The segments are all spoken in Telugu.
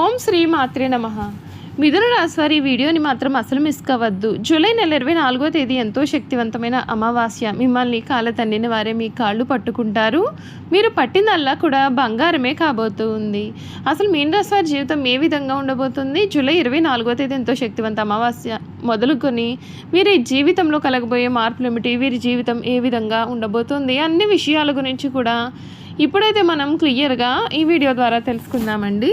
ఓం శ్రీ మాత్రే నమ. మిథున రాశి వారి ఈ వీడియోని మాత్రం అసలు మిస్ కావద్దు. జూలై నెల ఇరవై నాలుగో తేదీ ఎంతో శక్తివంతమైన అమావాస్య. మిమ్మల్ని కాళ్ళ తన్నిన వారే మీ కాళ్ళు పట్టుకుంటారు. మీరు పట్టిందల్లా కూడా బంగారమే కాబోతుంది. అసలు మీన రాశి వారి జీవితం ఏ విధంగా ఉండబోతుంది? జూలై ఇరవై నాలుగో తేదీ ఎంతో శక్తివంత అమావాస్య మొదలుకొని వీరి జీవితంలో కలగబోయే మార్పులు ఏమిటి? వీరి జీవితం ఏ విధంగా ఉండబోతుంది? అన్ని విషయాల గురించి కూడా ఇప్పుడైతే మనం క్లియర్గా ఈ వీడియో ద్వారా తెలుసుకుందామండి.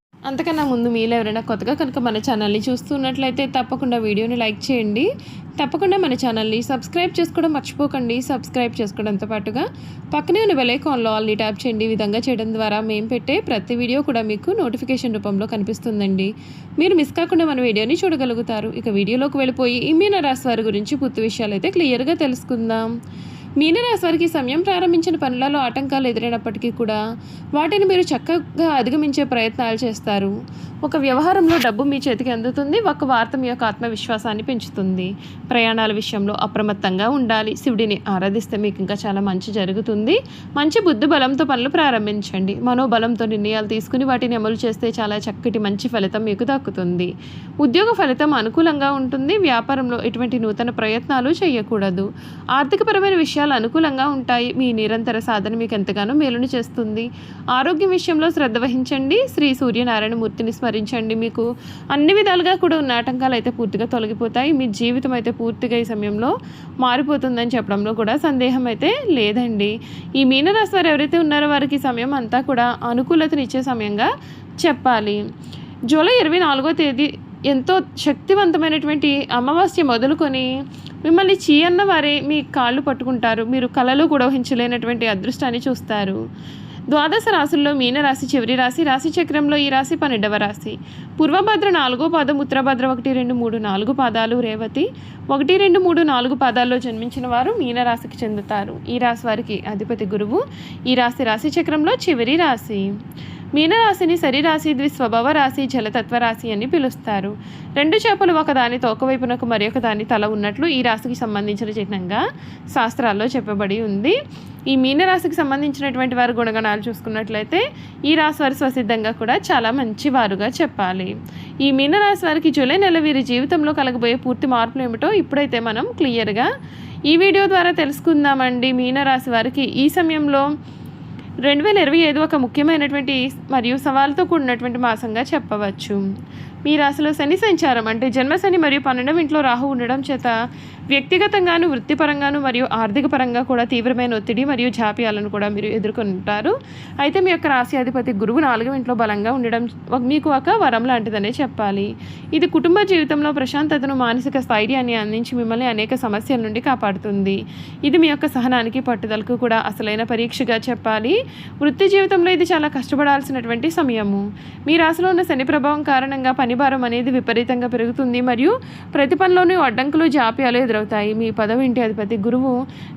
అంతకన్నా ముందు మీలో ఎవరైనా కొత్తగా కనుక మన ఛానల్ని చూస్తున్నట్లయితే తప్పకుండా వీడియోని లైక్ చేయండి. తప్పకుండా మన ఛానల్ని సబ్స్క్రైబ్ చేసుకోవడం మర్చిపోకండి. సబ్స్క్రైబ్ చేసుకోవడంతో పాటుగా పక్కనే ఉన్న బెలైకాన్లో ఆల్ని ట్యాప్ చేయండి. ఈ విధంగా చేయడం ద్వారా మేము పెట్టే ప్రతి వీడియో కూడా మీకు నోటిఫికేషన్ రూపంలో కనిపిస్తుందండి. మీరు మిస్ కాకుండా మన వీడియోని చూడగలుగుతారు. ఇక వీడియోలోకి వెళ్ళిపోయి ఈ రాశి వారి గురించి పూర్తి విషయాలు అయితే క్లియర్గా తెలుసుకుందాం. మీనరాశి వారికి సమయం ప్రారంభించిన పనులలో ఆటంకాలు ఎదురైనప్పటికీ కూడా వాటిని మీరు చక్కగా అధిగమించే ప్రయత్నాలు చేస్తారు. ఒక వ్యవహారంలో డబ్బు మీ చేతికి అందుతుంది ఒక వార్త మీ యొక్క ఆత్మవిశ్వాసాన్ని పెంచుతుంది. ప్రయాణాల విషయంలో అప్రమత్తంగా ఉండాలి శివుడిని ఆరాధిస్తే మీకు ఇంకా చాలా మంచి జరుగుతుంది. మంచి బుద్ధి బలంతో పనులు ప్రారంభించండి. మనోబలంతో నిర్ణయాలు తీసుకుని వాటిని అమలు చేస్తే చాలా చక్కటి మంచి ఫలితం మీకు దక్కుతుంది. ఉద్యోగ ఫలితం అనుకూలంగా ఉంటుంది. వ్యాపారంలో ఎటువంటి నూతన ప్రయత్నాలు చేయకూడదు. ఆర్థికపరమైన విషయాలు అనుకూలంగా ఉంటాయి. మీ నిరంతర సాధన మీకు ఎంతగానో మేలును చేస్తుంది. ఆరోగ్యం విషయంలో శ్రద్ధ వహించండి. శ్రీ సూర్యనారాయణ మూర్తిని స్మరించండి. మీకు అన్ని విధాలుగా కూడా ఉన్న ఆటంకాలు అయితే పూర్తిగా తొలగిపోతాయి. మీ జీవితం అయితే పూర్తిగా ఈ సమయంలో మారిపోతుందని చెప్పడంలో కూడా సందేహం అయితే లేదండి. ఈ మీనరాశి వారు ఎవరైతే ఉన్నారో వారికి సమయం అంతా కూడా అనుకూలతనిచ్చే సమయంగా చెప్పాలి. జూలై ఇరవై నాలుగో తేదీ ఎంతో శక్తివంతమైనటువంటి అమావాస్య మొదలుకొని మిమ్మల్ని చీయన్న వారే మీ కాళ్ళు పట్టుకుంటారు. మీరు కళలు కూడా ఊహించలేనటువంటి అదృష్టాన్ని చూస్తారు. ద్వాదశ రాశుల్లో మీనరాశి చివరి రాశి రాశి చక్రంలో ఈ రాశి పన్నెండవ రాశి. పూర్వభద్ర నాలుగో పాదం ఉత్తరభద్ర ఒకటి రెండు మూడు నాలుగు పాదాలు రేవతి ఒకటి రెండు మూడు నాలుగు పాదాల్లో జన్మించిన వారు మీనరాశికి చెందుతారు. ఈ రాశి వారికి అధిపతి గురువు. ఈ రాశి రాశి చక్రంలో చివరి రాశి. మీనరాశిని సరిరాశి ద్విస్వభావ రాశి జలతత్వ రాశి అని పిలుస్తారు. రెండు చేపలు ఒకదాని తోకవైపునకు మరి దాని తల ఉన్నట్లు ఈ రాశికి సంబంధించిన చిహ్నంగా శాస్త్రాల్లో చెప్పబడి ఉంది. ఈ మీనరాశికి సంబంధించినటువంటి వారి గుణగణాలు చూసుకున్నట్లయితే ఈ రాశి వారి స్వసిద్ధంగా కూడా చాలా మంచి వారుగా చెప్పాలి. ఈ మీనరాశి వారికి జూలై నెల వీరి జీవితంలో కలగబోయే పూర్తి మార్పులు ఏమిటో ఇప్పుడైతే మనం క్లియర్గా ఈ వీడియో ద్వారా తెలుసుకుందామండి. మీనరాశి వారికి ఈ సమయంలో రెండు వేల ఇరవై ఐదు ఒక ముఖ్యమైనటువంటి మరియు సవాలుతో కూడినటువంటి మాసంగా చెప్పవచ్చు. మీ రాశిలో శని సంచారం అంటే జన్మ శని మరియు పన్నెండవ ఇంట్లో రాహు ఉండడం చేత వ్యక్తిగతంగాను వృత్తిపరంగాను మరియు ఆర్థిక పరంగా కూడా తీవ్రమైన ఒత్తిడి మరియు జాప్యాలను కూడా మీరు ఎదుర్కొంటారు. అయితే మీ యొక్క రాశి అధిపతి గురువు నాలుగవ ఇంట్లో బలంగా ఉండడం ఒక- మీకు ఒక వరం లాంటిదనే చెప్పాలి. ఇది కుటుంబ జీవితంలో ప్రశాంతతను మానసిక స్థైర్యాన్ని అందించి మిమ్మల్ని అనేక సమస్యల నుండి కాపాడుతుంది. ఇది మీ యొక్క సహనానికి పట్టుదలకు కూడా అసలైన పరీక్షగా చెప్పాలి. వృత్తి జీవితంలో ఇది చాలా కష్టపడాల్సినటువంటి సమయము. మీ రాశిలో ఉన్న శని ప్రభావం కారణంగా పని భారం అనేది విపరీతంగా పెరుగుతుంది మరియు ప్రతి పనిలోనూ అడ్డంకులు జాప్యాలు ఎదురవుతాయి మీ పదవి ఇంటి అధిపతి గురువు?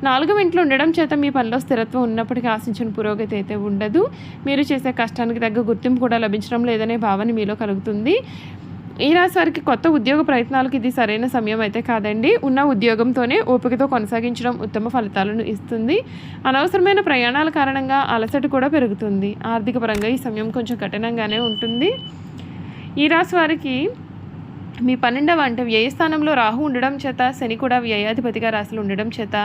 నాలుగవ ఇంట్లో ఉండడం చేత మీ పనిలో స్థిరత్వం ఉన్నప్పటికీ ఆశించిన పురోగతి అయితే ఉండదు. మీరు చేసే కష్టానికి తగ్గ గుర్తింపు కూడా లభించడం లేదనే భావన మీలో కలుగుతుంది. ఈ రాశి వారికి కొత్త ఉద్యోగ ప్రయత్నాలకు ఇది సరైన సమయం అయితే కాదండి. ఉన్న ఉద్యోగంతోనే ఓపికతో కొనసాగించడం ఉత్తమ ఫలితాలను ఇస్తుంది. అనవసరమైన ప్రయాణాల కారణంగా అలసట కూడా పెరుగుతుంది. ఆర్థిక పరంగా ఈ సమయం కొంచెం కఠినంగానే ఉంటుంది. ఈ రాశి వారికి మీ పన్నెండవ అంటే వ్యయ స్థానంలో రాహు ఉండడం చేత శని కూడా వ్యయాధిపతిగా రాశులు ఉండడం చేత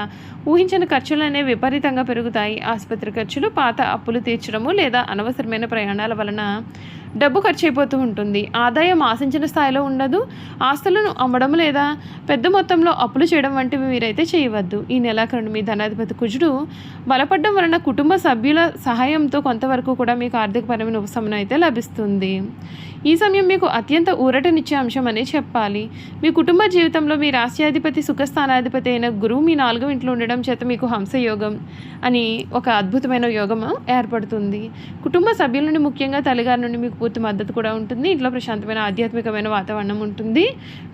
ఊహించిన ఖర్చులు అనేవి విపరీతంగా పెరుగుతాయి. ఆసుపత్రి ఖర్చులు పాత అప్పులు తీర్చడము లేదా అనవసరమైన ప్రయాణాల వలన డబ్బు ఖర్చు అయిపోతూ ఉంటుంది. ఆదాయం ఆశించిన స్థాయిలో ఉండదు. ఆస్తులను అమ్మడం లేదా పెద్ద మొత్తంలో అప్పులు చేయడం వంటివి మీరైతే చేయవద్దు. ఈ నెలాఖరుడు మీ ధనాధిపతి కుజుడు బలపడడం వలన కుటుంబ సభ్యుల సహాయంతో కొంతవరకు కూడా మీకు ఆర్థికపరమైన ఉపశమనం అయితే లభిస్తుంది. ఈ సమయం మీకు అత్యంత ఊరటనిచ్చే అంశం అనే చెప్పాలి. మీ కుటుంబ జీవితంలో మీ రాశ్యాధిపతి సుఖస్థానాధిపతి అయిన గురువు మీ నాలుగో ఇంట్లో ఉండడం చేత మీకు హంసయోగం అని ఒక అద్భుతమైన యోగం ఏర్పడుతుంది. కుటుంబ సభ్యుల నుండి ముఖ్యంగా తల్లిగారి నుండి మీకు పూర్తి మద్దతు కూడా ఉంటుంది. ఇంట్లో ప్రశాంతమైన ఆధ్యాత్మికమైన వాతావరణం ఉంటుంది.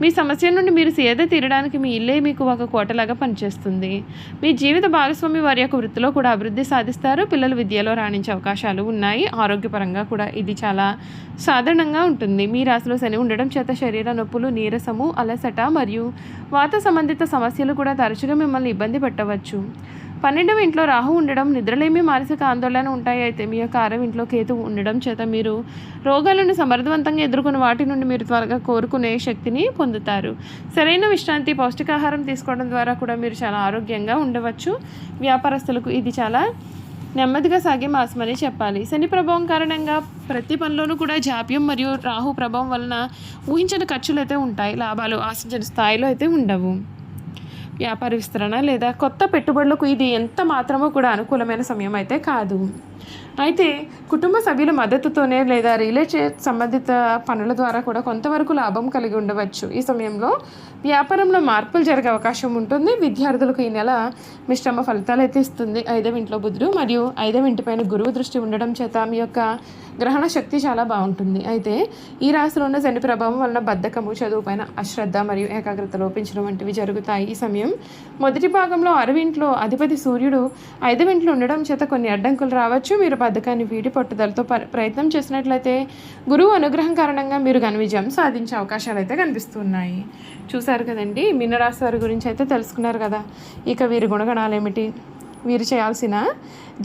మీ సమస్య నుండి మీరు సేద తీరడానికి మీ ఇల్లే మీకు ఒక కోటలాగా పనిచేస్తుంది. మీ జీవిత భాగస్వామి వారి యొక్క వృత్తిలో కూడా అభివృద్ధి సాధిస్తారు. పిల్లలు విద్యలో రాణించే అవకాశాలు ఉన్నాయి. ఆరోగ్యపరంగా కూడా ఇది చాలా సాధారణంగా ఉంటుంది. మీ రాశిలో శని ఉండడం చేత శరీర నొప్పులు నీరసము అలసట మరియు వాత సంబంధిత సమస్యలు కూడా తరచుగా మిమ్మల్ని ఇబ్బంది పెట్టవచ్చు. పన్నెండవ ఇంట్లో రాహు ఉండడం నిద్రలేమి మానసిక ఆందోళన ఉంటాయి. అయితే మీ యొక్క ఆరవ ఇంట్లో కేతు ఉండడం చేత మీరు రోగాలను సమర్థవంతంగా ఎదుర్కొన్న వాటి నుండి మీరు త్వరగా కోరుకునే శక్తిని పొందుతారు. సరైన విశ్రాంతి పౌష్టికాహారం తీసుకోవడం ద్వారా కూడా మీరు చాలా ఆరోగ్యంగా ఉండవచ్చు. వ్యాపారస్తులకు ఇది చాలా నెమ్మదిగా సాగే మాసమని చెప్పాలి. శని ప్రభావం కారణంగా ప్రతి పనిలోనూ కూడా జాప్యం మరియు రాహు ప్రభావం వలన ఊహించని ఖర్చులు అయితే ఉంటాయి. లాభాలు ఆశించిన స్థాయిలో అయితే ఉండవు. వ్యాపార విస్తరణ లేదా కొత్త పెట్టుబడులకు ఇది ఎంత మాత్రమో కూడా అనుకూలమైన సమయం అయితే కాదు. అయితే కుటుంబ సభ్యుల మద్దతుతోనే లేదా రిలేటెడ్ సంబంధిత పనుల ద్వారా కూడా కొంతవరకు లాభం కలిగి ఉండవచ్చు. ఈ సమయంలో వ్యాపారంలో మార్పులు జరిగే అవకాశం ఉంటుంది. విద్యార్థులకు ఈ నెల మిశ్రమ ఫలితాలు అయితే ఇస్తుంది. ఐదవ ఇంట్లో బుధుడు మరియు ఐదవ ఇంటిపైన గురువు దృష్టి ఉండడం చేత మీ యొక్క గ్రహణ శక్తి చాలా బాగుంటుంది. అయితే ఈ రాశిలో ఉన్న శని ప్రభావం వలన బద్ధకము చదువుపైన అశ్రద్ధ మరియు ఏకాగ్రత లోపించడం వంటివి జరుగుతాయి. ఈ సమయం మొదటి భాగంలో అరవింట్లో అధిపతి సూర్యుడు ఐదవింట్లో ఉండడం చేత కొన్ని అడ్డంకులు రావచ్చు. మీరు బద్ధకాన్ని వీడి పట్టుదలతో ప- ప్రయత్నం చేసినట్లయితే గురువు అనుగ్రహం కారణంగా మీరు ఘన విజయం సాధించే అవకాశాలు అయితే కనిపిస్తున్నాయి. చూశారు కదండి? మిన్నరాశి వారి గురించి అయితే తెలుసుకున్నారు కదా. ఇక వీరి గుణగణాలు ఏమిటి వీరు చేయాల్సిన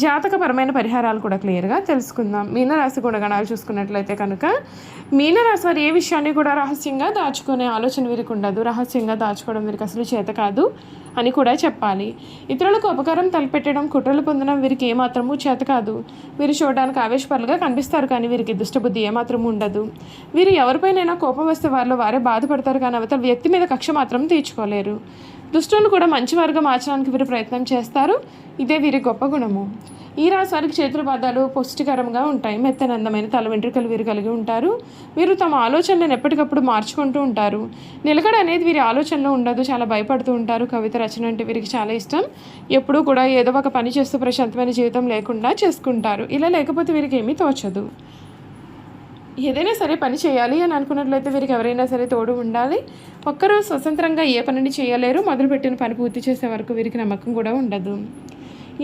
జాతకపరమైన పరిహారాలు కూడా క్లియర్గా తెలుసుకుందాం. మీనరాశి గుణగణాలు చూసుకున్నట్లయితే కనుక మీనరాశి వారు ఏ విషయాన్ని కూడా రహస్యంగా దాచుకునే ఆలోచన వీరికి ఉండదు. రహస్యంగా దాచుకోవడం వీరికి అసలు చేత కాదు అని కూడా చెప్పాలి. ఇతరులకు ఉపకారం తలపెట్టడం కుట్రలు పొందడం వీరికి ఏమాత్రము చేత కాదు. వీరు చూడడానికి ఆవేశపరులుగా కనిపిస్తారు కానీ వీరికి దుష్టబుద్ధి ఏమాత్రం ఉండదు. వీరు ఎవరిపైనైనా కోపం వస్తే వారిలో వారే బాధపడతారు కానీ అవతల వ్యక్తి మీద కక్ష మాత్రం తీర్చుకోలేరు. దుష్టులను కూడా మంచి మంచివారుగా మార్చడానికి వీరు ప్రయత్నం చేస్తారు. ఇదే వీరి గొప్ప గుణము. ఈ రాశి వారికి చేతుల పాదాలు పుష్టికరంగా ఉంటాయి. మెత్తనందమైన తల వెంట్రుకలు వీరు కలిగి ఉంటారు. వీరు తమ ఆలోచనలను ఎప్పటికప్పుడు మార్చుకుంటూ ఉంటారు. నిలకడ అనేది వీరి ఆలోచనలో ఉండదు. చాలా భయపడుతూ ఉంటారు. కవిత రచన అంటే వీరికి చాలా ఇష్టం. ఎప్పుడూ కూడా ఏదో ఒక పని చేస్తూ ప్రశాంతమైన జీవితం లేకుండా చేసుకుంటారు. ఇలా లేకపోతే వీరికి ఏమీ తోచదు. ఏదైనా సరే పని చేయాలి అని అనుకున్నట్లయితే వీరికి ఎవరైనా సరే తోడు ఉండాలి. ఒక్కరు స్వతంత్రంగా ఏ పనిని చేయలేరు. మొదలుపెట్టిన పని పూర్తి చేసే వరకు వీరికి నమ్మకం కూడా ఉండదు.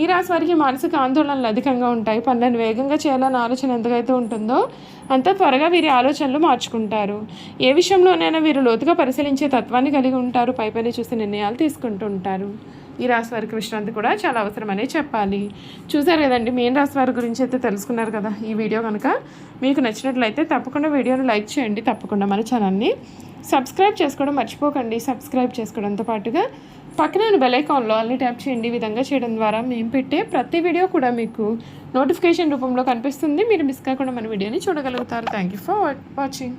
ఈ రాశి వారికి మానసిక ఆందోళనలు అధికంగా ఉంటాయి. పనులను వేగంగా చేయాలన్న ఆలోచన ఎంతకైతే ఉంటుందో అంత త్వరగా వీరి ఆలోచనలు మార్చుకుంటారు. ఏ విషయంలోనైనా వీరు లోతుగా పరిశీలించే తత్వాన్ని కలిగి ఉంటారు. పై పని చూసి నిర్ణయాలు తీసుకుంటూ ఉంటారు. ఈ రాశి వారికి విశ్రాంతి కూడా చాలా అవసరమనే చెప్పాలి. చూసారు కదండి మెయిన్ రాశి వారి గురించి అయితే తెలుసుకున్నారు కదా ఈ వీడియో కనుక. మీకు నచ్చినట్లయితే తప్పకుండా వీడియోను లైక్ చేయండి తప్పకుండా మన ఛానల్ని. సబ్స్క్రైబ్ చేసుకోవడం మర్చిపోకండి సబ్స్క్రైబ్ చేసుకోవడంతో పాటుగా పక్కనే ఉన్న బెల్ ఐకాన్లో అన్ని ట్యాప్ చేయండి. ఈ విధంగా చేయడం ద్వారా మేము పెట్టే ప్రతి వీడియో కూడా మీకు నోటిఫికేషన్ రూపంలో కనిపిస్తుంది. మీరు మిస్ కాకుండా మన వీడియోని చూడగలుగుతారు. Thank you for watching